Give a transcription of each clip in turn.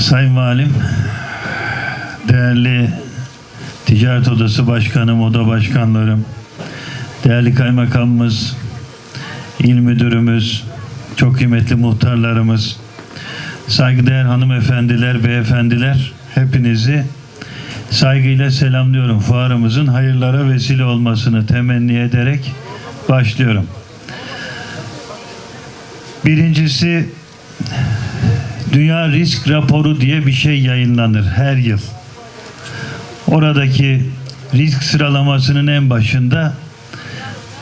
Sayın Valim, değerli Ticaret Odası Başkanım, Oda Başkanlarım, değerli Kaymakamımız, İl Müdürümüz, çok kıymetli muhtarlarımız, saygıdeğer hanımefendiler, beyefendiler, hepinizi saygıyla selamlıyorum. Fuarımızın hayırlara vesile olmasını temenni ederek başlıyorum. Birincisi Dünya Risk Raporu diye bir şey yayınlanır her yıl. Oradaki risk sıralamasının en başında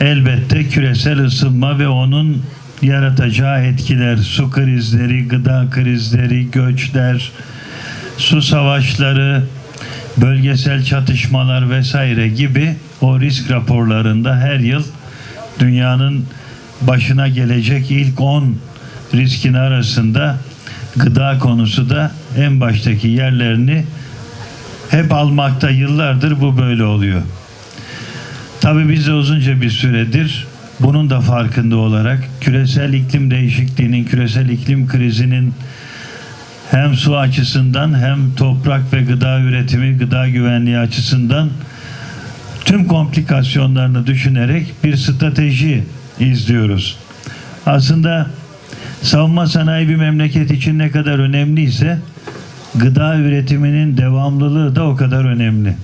elbette küresel ısınma ve onun yaratacağı etkiler, su krizleri, gıda krizleri, göçler, su savaşları, bölgesel çatışmalar vesaire gibi o risk raporlarında her yıl dünyanın başına gelecek ilk 10 riskin arasında gıda konusu da en baştaki yerlerini hep almakta yıllardır bu böyle oluyor. Tabii biz de uzunca bir süredir bunun da farkında olarak küresel iklim değişikliğinin, küresel iklim krizinin hem su açısından hem toprak ve gıda üretimi, gıda güvenliği açısından tüm komplikasyonlarını düşünerek bir strateji izliyoruz. Aslında savunma sanayi bir memleket için ne kadar önemliyse gıda üretiminin devamlılığı da o kadar önemli.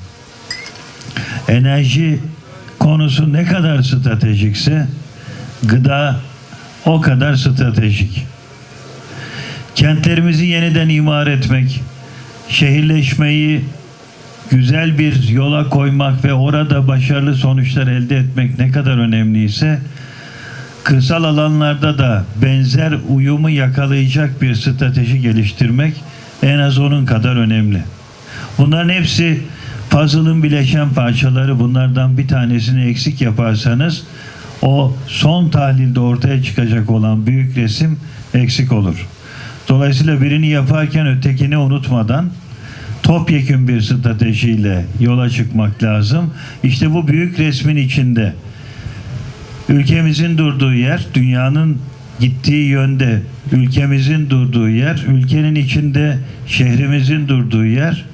Enerji konusu ne kadar stratejikse gıda o kadar stratejik. Kentlerimizi yeniden imar etmek, şehirleşmeyi güzel bir yola koymak ve orada başarılı sonuçlar elde etmek ne kadar önemliyse kırsal alanlarda da benzer uyumu yakalayacak bir strateji geliştirmek en az onun kadar önemli. Bunların hepsi puzzle'ın bileşen parçaları. Bunlardan bir tanesini eksik yaparsanız o son tahlilde ortaya çıkacak olan büyük resim eksik olur. Dolayısıyla birini yaparken ötekini unutmadan topyekün bir stratejiyle yola çıkmak lazım. İşte bu büyük resmin içinde ülkemizin durduğu yer, dünyanın gittiği yönde ülkemizin durduğu yer, ülkenin içinde şehrimizin durduğu yer,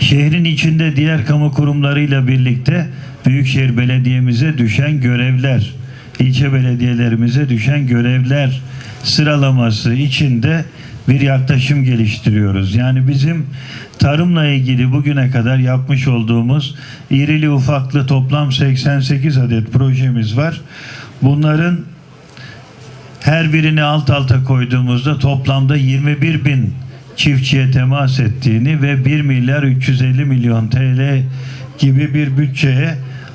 şehrin içinde diğer kamu kurumlarıyla birlikte Büyükşehir Belediye'mize düşen görevler, ilçe belediyelerimize düşen görevler sıralaması içinde bir yaklaşım geliştiriyoruz. Yani bizim tarımla ilgili bugüne kadar yapmış olduğumuz irili ufaklı toplam 88 adet projemiz var. Bunların her birini alt alta koyduğumuzda toplamda 21 bin çiftçiye temas ettiğini ve 1 milyar 350 milyon TL gibi bir bütçeye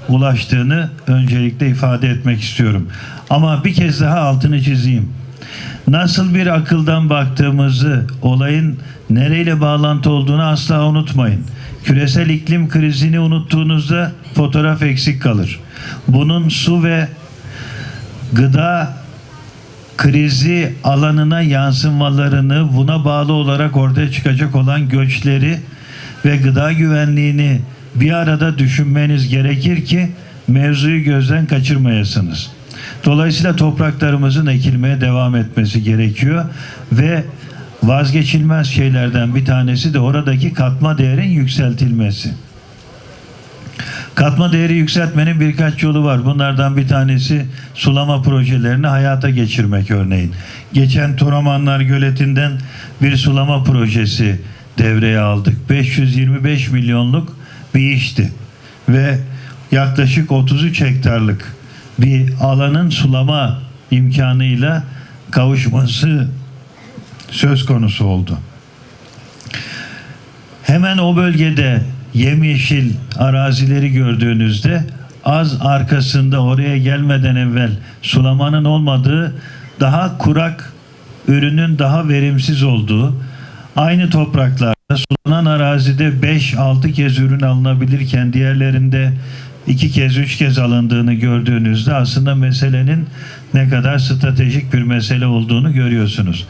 ulaştığını öncelikle ifade etmek istiyorum. Ama bir kez daha altını çizeyim. Nasıl bir akıldan baktığımızı, olayın nereyle bağlantı olduğunu asla unutmayın. Küresel iklim krizini unuttuğunuzda fotoğraf eksik kalır. Bunun su ve gıda krizi alanına yansımalarını buna bağlı olarak ortaya çıkacak olan göçleri ve gıda güvenliğini bir arada düşünmeniz gerekir ki mevzuyu gözden kaçırmayasınız. Dolayısıyla topraklarımızın ekilmeye devam etmesi gerekiyor ve vazgeçilmez şeylerden bir tanesi de oradaki katma değerin yükseltilmesi. Katma değeri yükseltmenin birkaç yolu var. Bunlardan bir tanesi sulama projelerini hayata geçirmek örneğin. Geçen Toramanlar Göleti'nden bir sulama projesi devreye aldık. 525 milyonluk bir işti. Ve yaklaşık 33 hektarlık bir alanın sulama imkanıyla kavuşması söz konusu oldu. Hemen o bölgede yemyeşil arazileri gördüğünüzde az arkasında oraya gelmeden evvel sulamanın olmadığı daha kurak ürünün daha verimsiz olduğu aynı topraklarda sulanan arazide 5-6 kez ürün alınabilirken diğerlerinde iki kez üç kez alındığını gördüğünüzde aslında meselenin ne kadar stratejik bir mesele olduğunu görüyorsunuz.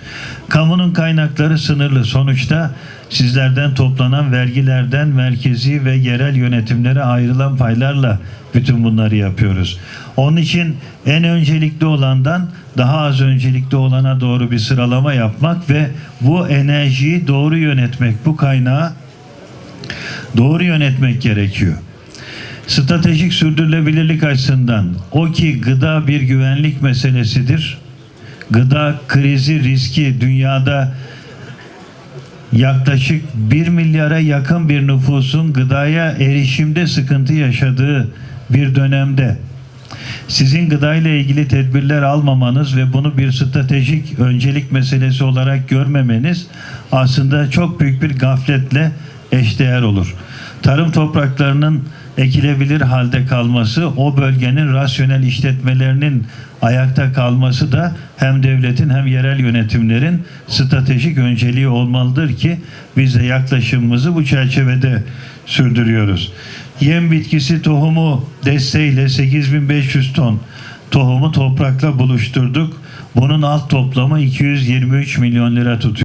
Kamunun kaynakları sınırlı. Sonuçta sizlerden toplanan vergilerden merkezi ve yerel yönetimlere ayrılan paylarla bütün bunları yapıyoruz. Onun için en öncelikli olandan daha az öncelikli olana doğru bir sıralama yapmak ve bu enerjiyi doğru yönetmek, bu kaynağı doğru yönetmek gerekiyor. Stratejik sürdürülebilirlik açısından o ki gıda bir güvenlik meselesidir. Gıda krizi riski dünyada yaklaşık 1 milyara yakın bir nüfusun gıdaya erişimde sıkıntı yaşadığı bir dönemde sizin gıdayla ilgili tedbirler almamanız ve bunu bir stratejik öncelik meselesi olarak görmemeniz aslında çok büyük bir gafletle eşdeğer olur. Tarım topraklarının ekilebilir halde kalması, o bölgenin rasyonel işletmelerinin ayakta kalması da hem devletin hem yerel yönetimlerin stratejik önceliği olmalıdır ki biz de yaklaşımımızı bu çerçevede sürdürüyoruz. Yem bitkisi tohumu desteğiyle 8500 ton tohumu toprakla buluşturduk. Bunun alt toplamı 223 milyon lira tutuyor.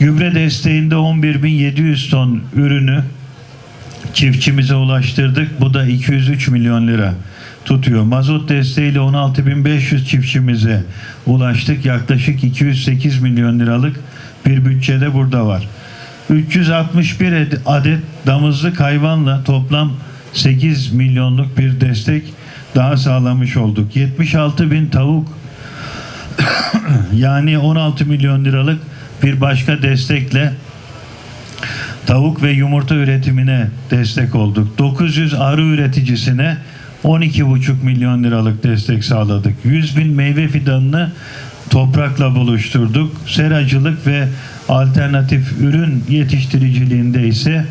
Gübre desteğinde 11.700 ton ürünü çiftçimize ulaştırdık. Bu da 203 milyon lira tutuyor. Mazot desteğiyle 16.500 çiftçimize ulaştık. Yaklaşık 208 milyon liralık bir bütçede burada var. 361 ed- adet damızlık hayvanla toplam 8 milyonluk bir destek daha sağlamış olduk. 76 bin tavuk yani 16 milyon liralık bir başka destekle tavuk ve yumurta üretimine destek olduk. 900 arı üreticisine 12,5 milyon liralık destek sağladık. 100 bin meyve fidanını toprakla buluşturduk. Seracılık ve alternatif ürün yetiştiriciliğinde ise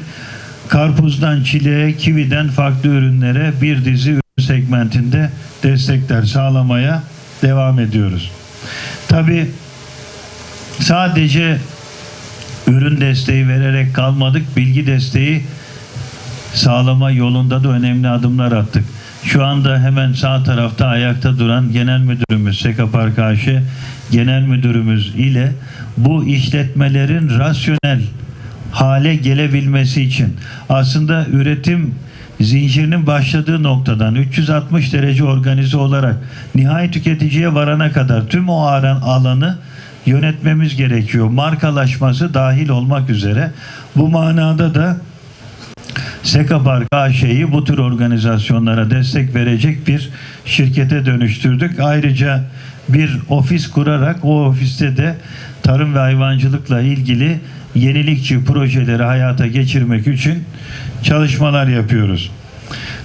karpuzdan çileğe, kividen farklı ürünlere bir dizi ürün segmentinde destekler sağlamaya devam ediyoruz. Tabii sadece ürün desteği vererek kalmadık, bilgi desteği sağlama yolunda da önemli adımlar attık. Şu anda hemen sağ tarafta ayakta duran Genel Müdürümüz Seka Park AŞ Genel Müdürümüz ile bu işletmelerin rasyonel hale gelebilmesi için aslında üretim zincirinin başladığı noktadan 360 derece organize olarak nihai tüketiciye varana kadar tüm o aran alanı yönetmemiz gerekiyor. Markalaşması dahil olmak üzere. Bu manada da Sekapark AŞ'yi bu tür organizasyonlara destek verecek bir şirkete dönüştürdük. Ayrıca bir ofis kurarak o ofiste de tarım ve hayvancılıkla ilgili yenilikçi projeleri hayata geçirmek için çalışmalar yapıyoruz.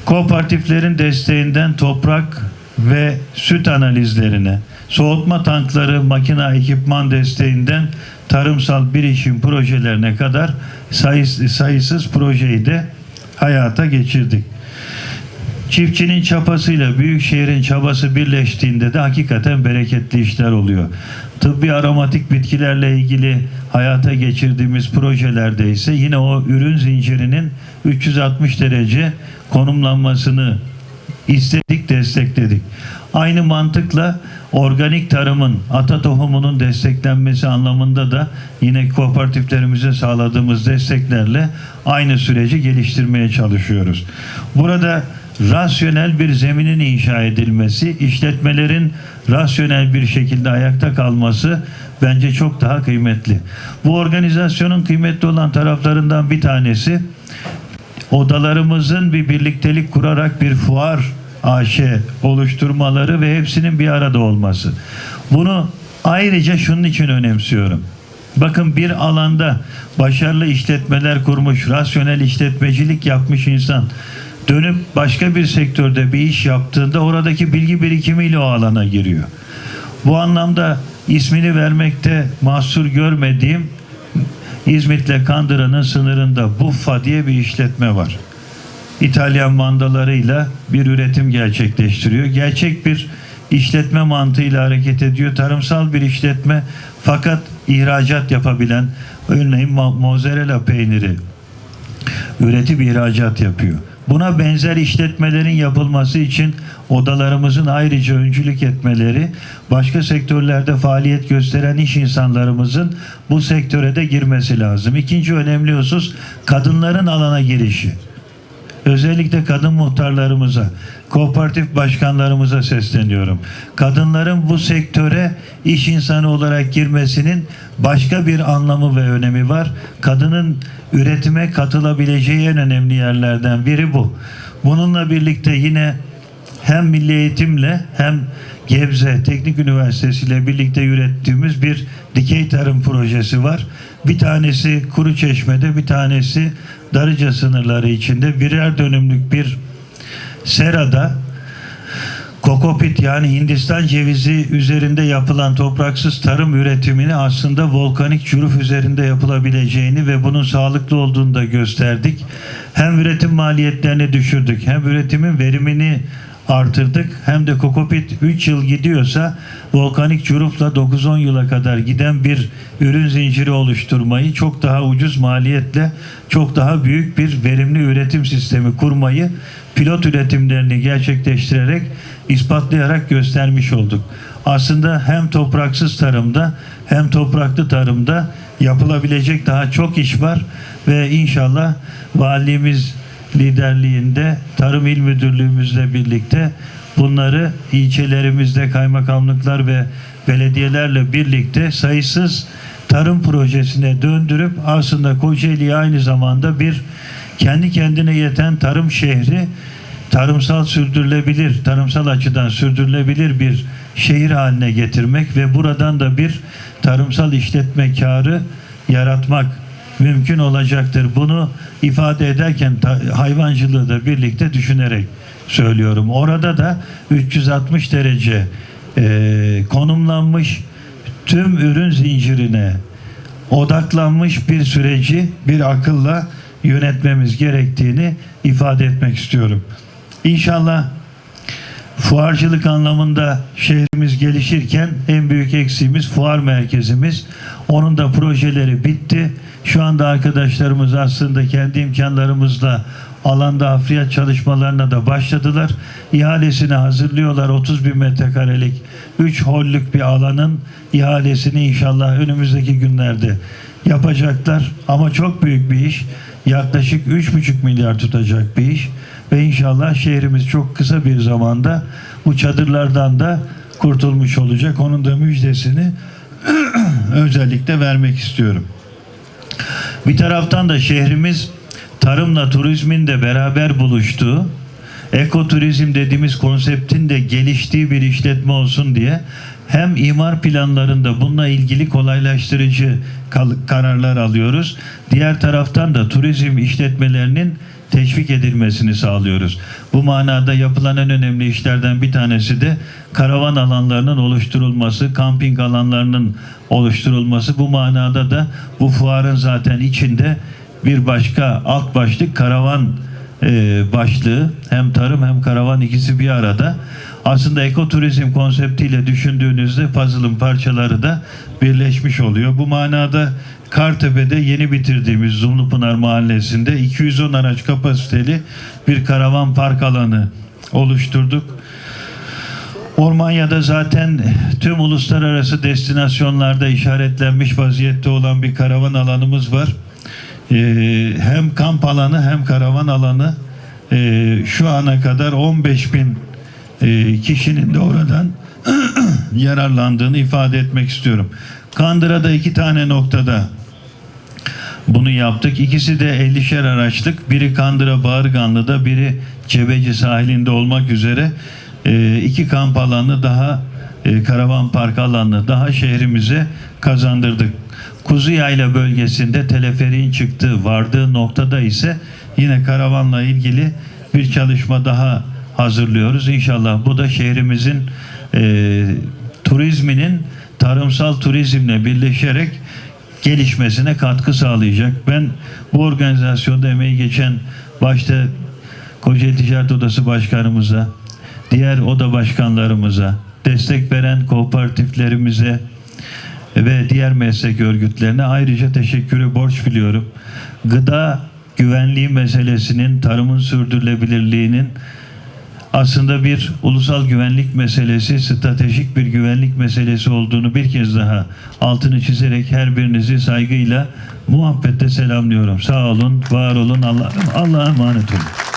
Kooperatiflerin desteğinden toprak ve süt analizlerine, soğutma tankları, makina, ekipman desteğinden tarımsal bilişim projelerine kadar sayıs- sayısız projeyi de hayata geçirdik. Çiftçinin çapasıyla büyük şehrin çabası birleştiğinde de hakikaten bereketli işler oluyor. Tıbbi aromatik bitkilerle ilgili hayata geçirdiğimiz projelerde ise yine o ürün zincirinin 360 derece konumlanmasını istedik, destekledik. Aynı mantıkla organik tarımın, ata tohumunun desteklenmesi anlamında da yine kooperatiflerimize sağladığımız desteklerle aynı süreci geliştirmeye çalışıyoruz. Burada rasyonel bir zeminin inşa edilmesi, işletmelerin rasyonel bir şekilde ayakta kalması bence çok daha kıymetli. Bu organizasyonun kıymetli olan taraflarından bir tanesi odalarımızın bir birliktelik kurarak bir fuar AŞ oluşturmaları ve hepsinin bir arada olması. Bunu ayrıca şunun için önemsiyorum. Bakın bir alanda başarılı işletmeler kurmuş, rasyonel işletmecilik yapmış insan dönüp başka bir sektörde bir iş yaptığında oradaki bilgi birikimiyle o alana giriyor. Bu anlamda ismini vermekte mahsur görmediğim İzmit'le Kandıra'nın sınırında Buffa diye bir işletme var. İtalyan mandalarıyla bir üretim gerçekleştiriyor. Gerçek bir işletme mantığıyla hareket ediyor. Tarımsal bir işletme fakat ihracat yapabilen örneğin mo- mozzarella peyniri üretip ihracat yapıyor. Buna benzer işletmelerin yapılması için odalarımızın ayrıca öncülük etmeleri, başka sektörlerde faaliyet gösteren iş insanlarımızın bu sektöre de girmesi lazım. İkinci önemli husus kadınların alana girişi. Özellikle kadın muhtarlarımıza, kooperatif başkanlarımıza sesleniyorum. Kadınların bu sektöre iş insanı olarak girmesinin başka bir anlamı ve önemi var. Kadının üretime katılabileceği en önemli yerlerden biri bu. Bununla birlikte yine hem milli eğitimle hem Gebze Teknik Üniversitesi ile birlikte yürüttüğümüz bir dikey tarım projesi var. Bir tanesi Kuruçeşme'de, bir tanesi Darıca sınırları içinde birer dönümlük bir serada kokopit yani Hindistan cevizi üzerinde yapılan topraksız tarım üretimini aslında volkanik çürüf üzerinde yapılabileceğini ve bunun sağlıklı olduğunu da gösterdik. Hem üretim maliyetlerini düşürdük hem üretimin verimini artırdık hem de kokopit 3 yıl gidiyorsa volkanik çürufla 9-10 yıla kadar giden bir ürün zinciri oluşturmayı çok daha ucuz maliyetle çok daha büyük bir verimli üretim sistemi kurmayı pilot üretimlerini gerçekleştirerek ispatlayarak göstermiş olduk. Aslında hem topraksız tarımda hem topraklı tarımda yapılabilecek daha çok iş var ve inşallah valimiz liderliğinde Tarım İl Müdürlüğümüzle birlikte bunları ilçelerimizde kaymakamlıklar ve belediyelerle birlikte sayısız tarım projesine döndürüp aslında Kocaeli'yi aynı zamanda bir kendi kendine yeten tarım şehri tarımsal sürdürülebilir, tarımsal açıdan sürdürülebilir bir şehir haline getirmek ve buradan da bir tarımsal işletme karı yaratmak mümkün olacaktır. Bunu ifade ederken hayvancılığı da birlikte düşünerek söylüyorum. Orada da 360 derece e, konumlanmış tüm ürün zincirine odaklanmış bir süreci bir akılla yönetmemiz gerektiğini ifade etmek istiyorum. İnşallah fuarcılık anlamında şehrimiz gelişirken en büyük eksiğimiz fuar merkezimiz. Onun da projeleri bitti. Şu anda arkadaşlarımız aslında kendi imkanlarımızla alanda hafriyat çalışmalarına da başladılar. İhalesini hazırlıyorlar. 30 bin metrekarelik 3 hollük bir alanın ihalesini inşallah önümüzdeki günlerde yapacaklar. Ama çok büyük bir iş. Yaklaşık 3,5 milyar tutacak bir iş. Ve inşallah şehrimiz çok kısa bir zamanda bu çadırlardan da kurtulmuş olacak. Onun da müjdesini özellikle vermek istiyorum. Bir taraftan da şehrimiz tarımla turizmin de beraber buluştuğu, ekoturizm dediğimiz konseptin de geliştiği bir işletme olsun diye hem imar planlarında bununla ilgili kolaylaştırıcı kararlar alıyoruz. Diğer taraftan da turizm işletmelerinin teşvik edilmesini sağlıyoruz. Bu manada yapılan en önemli işlerden bir tanesi de karavan alanlarının oluşturulması, kamping alanlarının oluşturulması. Bu manada da bu fuarın zaten içinde bir başka alt başlık karavan e, başlığı hem tarım hem karavan ikisi bir arada. Aslında ekoturizm konseptiyle düşündüğünüzde puzzle'ın parçaları da birleşmiş oluyor. Bu manada Kartepe'de yeni bitirdiğimiz Zumlupınar Mahallesi'nde 210 araç kapasiteli bir karavan park alanı oluşturduk. Ormanya'da zaten tüm uluslararası destinasyonlarda işaretlenmiş vaziyette olan bir karavan alanımız var. Ee, hem kamp alanı hem karavan alanı ee, şu ana kadar 15 bin e, kişinin de oradan yararlandığını ifade etmek istiyorum. Kandıra'da iki tane noktada bunu yaptık. İkisi de 50'şer araçlık. Biri Kandıra Bağırganlı'da, biri Cebeci sahilinde olmak üzere e, iki kamp alanı daha e, karavan park alanı daha şehrimize kazandırdık. Kuzuyayla bölgesinde teleferiğin çıktığı vardığı noktada ise yine karavanla ilgili bir çalışma daha hazırlıyoruz. İnşallah bu da şehrimizin e, turizminin tarımsal turizmle birleşerek gelişmesine katkı sağlayacak. Ben bu organizasyonda emeği geçen başta Kocaeli Ticaret Odası Başkanımıza, diğer oda başkanlarımıza, destek veren kooperatiflerimize ve diğer meslek örgütlerine ayrıca teşekkürü borç biliyorum. Gıda güvenliği meselesinin, tarımın sürdürülebilirliğinin aslında bir ulusal güvenlik meselesi, stratejik bir güvenlik meselesi olduğunu bir kez daha altını çizerek her birinizi saygıyla, muhabbetle selamlıyorum. Sağ olun, var olun, Allah, Allah'a emanet olun.